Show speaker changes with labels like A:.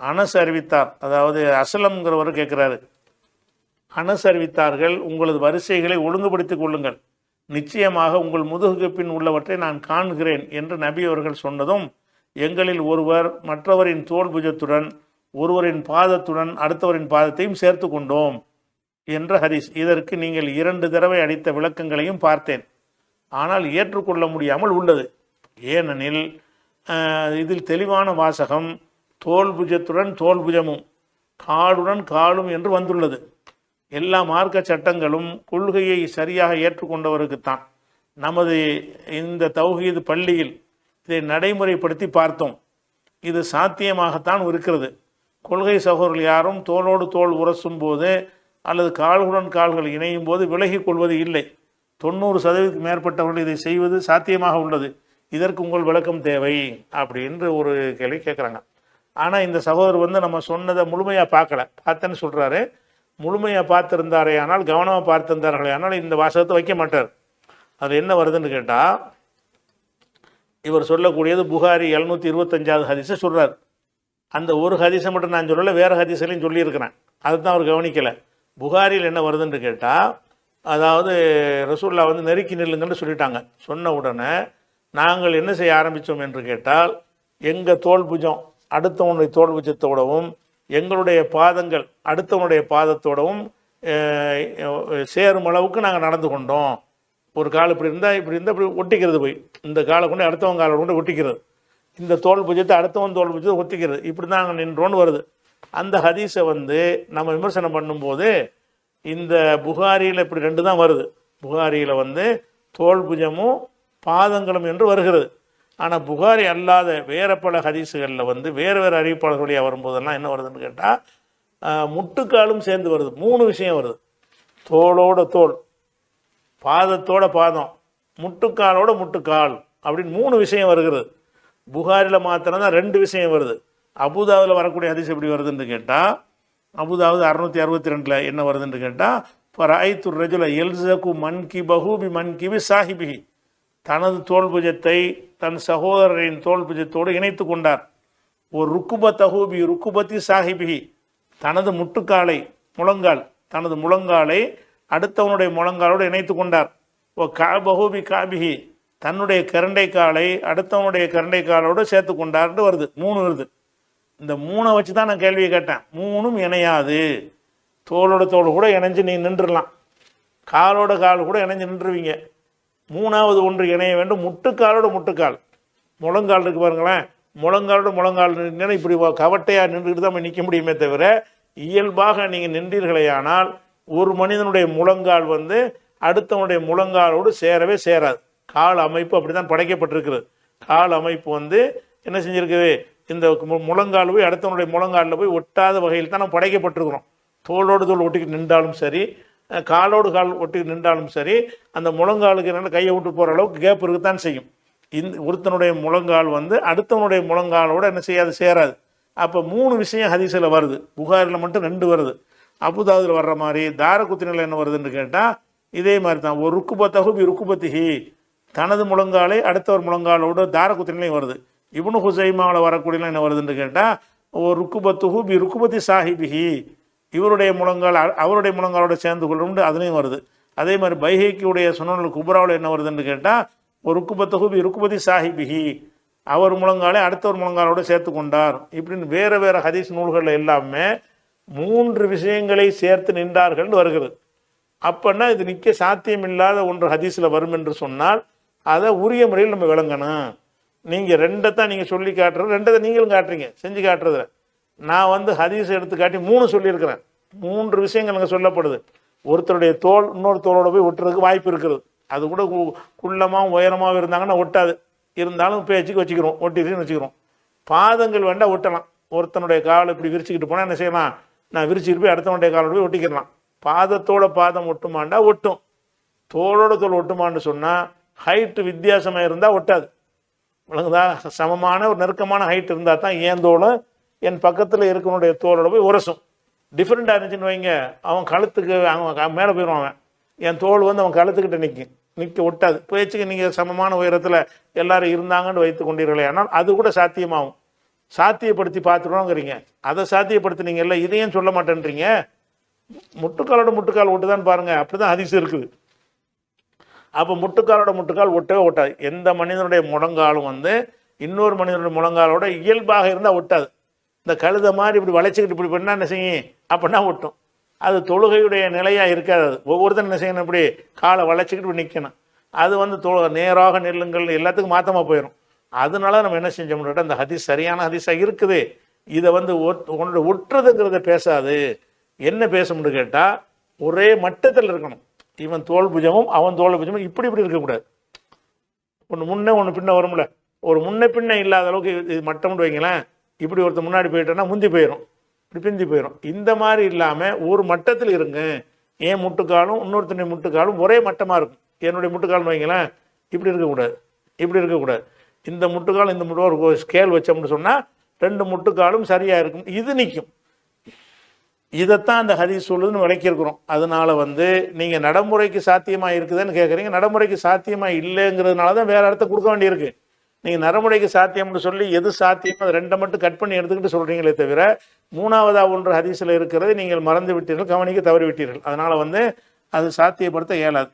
A: அனஸ் அறிவித்தார் அதாவது அசலம்ங்கிறவர் கேட்குறாரு அனஸ் அறிவித்தார்கள் உங்களது வரிசைகளை ஒழுங்குபடுத்திக் கொள்ளுங்கள். நிச்சயமாக உங்கள் முதுகுக்கு பின் உள்ளவற்றை நான் காண்கிறேன் என்று நபி அவர்கள் சொன்னதும் எங்களில் ஒருவர் மற்றவரின் தோல் புஜத்துடன் ஒருவரின் பாதத்துடன் அடுத்தவரின் பாதத்தையும் சேர்த்து கொண்டோம் என்ற ஹரிஸ் இதற்கு நீங்கள் இரண்டு தடவை அடித்த விளக்கங்களையும் பார்த்தேன். ஆனால் ஏற்றுக்கொள்ள முடியாமல் உள்ளது. ஏனெனில் இதில் தெளிவான வாசகம் தோல் புஜத்துடன் தோல் புஜமும் காலுடன் காலும் என்று வந்துள்ளது. எல்லா மார்க்க சட்டங்களும் கொள்கையை சரியாக ஏற்றுக்கொண்டவருக்குத்தான். நமது இந்த தௌஹீது பள்ளியில் இதை நடைமுறைப்படுத்தி பார்த்தோம். இது சாத்தியமாகத்தான் இருக்கிறது. கொள்கை சகோதரர்கள் யாரும் தோளோடு தோல் உரசும் போது அல்லது கால்களுடன் கால்கள் இணையும் போது விலகிக் கொள்வது இல்லை. தொண்ணூறு சதவீதத்துக்கு மேற்பட்டவர்கள் இதை செய்வது சாத்தியமாக உள்ளது. இதற்கு உங்கள் விளக்கம் தேவை அப்படின்ற ஒரு கேள்வி கேட்குறாங்க. ஆனால் இந்த சகோதரர் வந்து நம்ம சொன்னதை முழுமையாக பார்க்கல. பார்த்தேன்னு சொல்கிறாரு முழுமையாக பார்த்துருந்தாரே ஆனால் கவனமாக பார்த்திருந்தார்களே ஆனால் இந்த வாசகத்தை வைக்க மாட்டார். அதில் என்ன வருதுன்னு கேட்டால் இவர் சொல்லக்கூடியது புகாரி எழுநூற்றி இருபத்தஞ்சாவது ஹதீஸை சொல்கிறார் அந்த ஒரு ஹதிசை மட்டும் நான் சொல்லலை வேறு ஹதீஸ்லையும் சொல்லியிருக்கிறேன். அதுதான் அவர் கவனிக்கலை. புகாரியில் என்ன வருதுன்னு கேட்டால் அதாவது ரசூல்லா வந்து நெருக்கி நில்லுங்கன்னு சொல்லிட்டாங்க. சொன்ன உடனே நாங்கள் என்ன செய்ய ஆரம்பித்தோம் என்று கேட்டால் எங்கள் தோல் புஜம் அடுத்தவனுடைய தோல்பூஜத்தோடவும் எங்களுடைய பாதங்கள் அடுத்தவனுடைய பாதத்தோடவும் சேரும் அளவுக்கு நாங்கள் நடந்து கொண்டோம். ஒரு கால் இப்படி இருந்தால் இப்படி இருந்தால் இப்படி ஒட்டிக்கிறது போய். இந்த காலை கொண்டு அடுத்தவன் காலை கொண்டு ஒட்டிக்கிறது. இந்த தோல் புஜத்தை அடுத்தவன் தோல் புஜத்தை ஒத்திக்கிறது இப்படி தான் நாங்கள் நின்றோன்னு வருது. அந்த ஹதீஸை வந்து நம்ம விமர்சனம் பண்ணும்போது இந்த புகாரியில் இப்படி ரெண்டு தான் வருது. புகாரியில் வந்து தோல் புஜமும் பாதங்களும் என்று வருகிறது. ஆனால் புகாரி அல்லாத வேறு பல ஹதீஸுகளில் வந்து வேறு வேறு அறிவிப்பாளர் வழியாக வரும்போதெல்லாம் என்ன வருதுன்னு கேட்டால் முட்டுக்காலும் சேர்ந்து வருது. மூணு விஷயம் வருது. தோளோட தோல் பாதத்தோட பாதம் முட்டுக்காலோட முட்டுக்கால் அப்படின்னு மூணு விஷயம் வருகிறது. புகாரில் மாத்திரம்தான் ரெண்டு விஷயம் வருது. அபுதாவில் வரக்கூடிய ஹதீஸ் எப்படி வருதுன்னு கேட்டால் அபுதாவது அறுநூத்தி அறுபத்தி ரெண்டில் என்ன வருதுன்னு கேட்டால் இப்போ ராய்த்து ரஜுல எல்சகு மன் கி பஹூபி மன் கிபி சாஹிபிஹி. தனது தோல் புஜத்தை தன் சகோதரரின் தோல் புஜத்தோடு இணைத்து கொண்டார். ஒரு ருக்குப தகுபி ருக்குபத்தி சாஹிபிகி தனது முட்டுக்காலை முழங்கால் தனது முழங்காலை அடுத்தவனுடைய முழங்காலோடு இணைத்து கொண்டார். ஓ காபஹூபி காபிகி தன்னுடைய கரண்டை காலை அடுத்தவனுடைய கரண்டை காலோடு சேர்த்து கொண்டார்னு வருது. மூணு வருது. இந்த மூணை வச்சு தான் நான் கேள்வியை கேட்டேன். மூணும் இணையாது. தோளோட தோல் கூட இணைஞ்சு நீ நின்றுடலாம். காலோட கால் கூட இணைஞ்சு நின்றுவீங்க மூணாவது ஒன்று இணைய வேண்டும். முட்டுக்காலோட முட்டுக்கால். முழங்கால் இருக்கு பாருங்களேன். முழங்காலோட முழங்கால் நின்று இப்படி கவட்டையாக நின்றுட்டு தான் நிற்க முடியுமே தவிர இயல்பாக நீங்கள் நின்றீர்களேயானால் ஒரு மனிதனுடைய முழங்கால் வந்து அடுத்தவனுடைய முழங்காலோடு சேரவே சேராது. கால் அமைப்பு அப்படி தான் படைக்கப்பட்டிருக்கிறது. கால் அமைப்பு வந்து என்ன செஞ்சுருக்குது? இந்த முழங்கால் போய் அடுத்தவனுடைய முழங்காலில் போய் ஒட்டாத வகையில் தான் நம்ம படைக்கப்பட்டிருக்கிறோம். தோளோடு தோல் ஒட்டிக்கிட்டு நின்றாலும் சரி காலோடு கால் ஒட்டி நின்றாலும் சரி அந்த முழங்காலுக்கு என்ன கையை விட்டு போகிற அளவுக்கு கேப் இருக்கத்தான் செய்யும். இந்த ஒருத்தனுடைய முழங்கால் வந்து அடுத்தவனுடைய முழங்காலோடு என்ன செய்யாது சேராது. அப்போ மூணு விஷயம் ஹதீஸில் வருது. புகாரில் மட்டும் ரெண்டு வருது. அபுதாதில் வர்ற மாதிரி தாரகுத்தினில் என்ன வருதுன்னு கேட்டால் இதே மாதிரி தான் ஒரு ருக்குபத்தகு பி ருக்குபத்திஹி. தனது முழங்காலை அடுத்தவர் முழங்காலோடு தாரகுத்தினிலையும் வருது. இவனு ஹுசைமாவில் வரக்கூடியலாம் என்ன வருதுன்னு கேட்டால் ஒரு ருக்குபத்துஹு பி ருக்குபத்தி சாஹிபிஹி. இவருடைய முழங்கால் அ- அவருடைய முழங்காலோட சேர்ந்து கொள்ளும்னு அதுலேயும் வருது. அதே மாதிரி பைஹேக்கியுடைய சுனல் குபராவில் என்ன வருதுன்னு கேட்டால் ஒரு ருக்குபத்துஹு பி ருக்குபதி சாஹிபிஹி அவர் முழங்காலை அடுத்தவர் முழங்காலோடு சேர்த்து கொண்டார் இப்படின்னு வேறு வேறு ஹதீஸ் நூல்கள் எல்லாமே மூன்று விஷயங்களை சேர்த்து நின்றார்கள்னு வருகிறது. அப்போன்னா இது நிற்க சாத்தியமில்லாத ஒன்று ஹதீஸில் வரும் என்று சொன்னால் அதை உரிய முறையில் நம்ம விளங்கணும். நீங்கள் ரெண்டை தான் நீங்கள் சொல்லி காட்டுறது ரெண்டதை நீங்களும் காட்டுறீங்க செஞ்சு காட்டுறதுல. நான் வந்து ஹதீஸ் எடுத்து காட்டி மூணு சொல்லியிருக்கிறேன். மூன்று விஷயங்கள் அங்கே சொல்லப்படுது. ஒருத்தருடைய தோல் இன்னொரு தோலோட போய் ஒட்டுறதுக்கு வாய்ப்பு இருக்கிறது அது கூட கு- உயரமாகவும் இருந்தாங்கன்னா ஒட்டாது. இருந்தாலும் பேச்சுக்கு வச்சுக்கிறோம் ஒட்டிடுன்னு வச்சுக்கிறோம். பாதங்கள் வேண்டாம் ஒட்டலாம். ஒருத்தனுடைய காலை இப்படி விரிச்சுக்கிட்டு போனால் என்ன செய்யலாம்? நான் விரிச்சுட்டு போய் அடுத்தவனுடைய காலோட போய் ஒட்டிக்கிடலாம் பாதத்தோட பாதம் ஒட்டுமாண்டா ஒட்டும். தோளோட தோல் ஒட்டுமான்னு சொன்னால் ஹைட்டு வித்தியாசமாக இருந்தால் ஒட்டாது. விளங்குதா? சமமான ஒரு நெருக்கமான ஹைட் இருந்தால் தான் ஏன் தோலும் என் பக்கத்தில் இருக்கவனுடைய தோலோட போய் உரசும். டிஃப்ரெண்ட்டாக இருந்துச்சுன்னு வைங்க. அவன் கழுத்துக்கு அவன் மேலே போயிடுவான் அவன். என் தோல் வந்து அவன் கழுத்துக்கிட்ட நிற்கும் நிற்க ஒட்டாது. பேச்சுக்கு நீங்கள் சமமான உயரத்தில் எல்லாரும் இருந்தாங்கன்னு வைத்து கொண்டீர்களே. ஆனால் அது கூட சாத்தியமாகும். சாத்தியப்படுத்தி பார்த்துருவோங்கிறீங்க அதை சாத்தியப்படுத்தினீங்கல்ல இதையும் சொல்ல மாட்டேன்றீங்க. முட்டுக்காலோட முட்டுக்கால் ஒட்டுதான் அப்படி அப்படிதான் அதிசயம் இருக்குது. அப்போ முட்டுக்காலோட முட்டுக்கால் ஒட்டவே ஒட்டாது. எந்த மனிதனுடைய முழங்காலும் வந்து இன்னொரு மனிதனுடைய முழங்காலோட இயல்பாக இருந்தால் ஒட்டாது. இந்த கழுதை மாதிரி இப்படி வளைச்சிக்கிட்டு இப்படி பண்ணால் என்ன செய்யும்? அப்படின்னா ஒட்டும். அது தொழுகையுடைய நிலையாக இருக்காது அது. ஒவ்வொருத்தரும் என்ன செய்யணும்? இப்படி காலை வளைச்சிக்கிட்டு இப்படி நிற்கணும் அது வந்து தொ நேராக நெல்லுங்கள் எல்லாத்துக்கும் மாற்றமாக போயிடும் அதனால நம்ம என்ன செஞ்சோம்னு அந்த ஹதீஸ் சரியான ஹதீஸாக இருக்குது. இதை வந்து ஒட்- உன்னோட ஒட்டுறதுங்கிறத பேசாது. என்ன பேசணும்னு கேட்டால் ஒரே மட்டத்தில் இருக்கணும். இவன் தோல் புஜமும் அவன் தோல் புஜமும் இப்படி இப்படி இருக்கக்கூடாது. ஒன்று முன்னே ஒன்று பின்ன வரும்ல. ஒரு முன்ன பின்ன இல்லாத அளவுக்கு இது- இது மட்டம்னு வைங்களேன். இப்படி ஒருத்தர் முன்னாடி போயிட்டோன்னா முந்தி போயிடும் இப்படி பிந்தி போயிடும் இந்த மாதிரி இல்லாமல் ஒரு மட்டத்தில் இருங்க. என் முட்டுக்காலும் இன்னொருத்தனுடைய முட்டுக்காலும் ஒரே மட்டமாக இருக்கும். என்னுடைய முட்டுக்கால்னு வைங்களேன் இப்படி இருக்கக்கூடாது. இப்படி இருக்கக்கூடாது. இந்த முட்டுக்கால் இந்த முட்டு ஒரு ஸ்கேல் வச்சோம்னு சொன்னால் ரெண்டு முட்டுக்காலும் சரியாக இருக்கும். இது நிற்கும் இதைத்தான் அந்த ஹதீஸ் சொல்லுதுன்னு விளக்கியிருக்கிறோம். அதனால் வந்து நீங்கள் நடைமுறைக்கு சாத்தியமாக இருக்குதுன்னு கேட்குறீங்க நடைமுறைக்கு சாத்தியமாக இல்லைங்கிறதுனால தான் வேறு இடத்த கொடுக்க வேண்டியிருக்கு. நீங்கள் நடைமுறைக்கு சாத்தியம்னு சொல்லி எது சாத்தியம்? அது ரெண்டை மட்டும் கட் பண்ணி எடுத்துக்கிட்டு சொல்கிறீங்களே தவிர மூணாவதாக ஒன்று ஹதீஸில் இருக்கிறது நீங்கள் மறந்து விட்டீர்கள் கவனிக்க தவறிவிட்டீர்கள். அதனால் வந்து அது சாத்தியப்படுத்த இயலாது.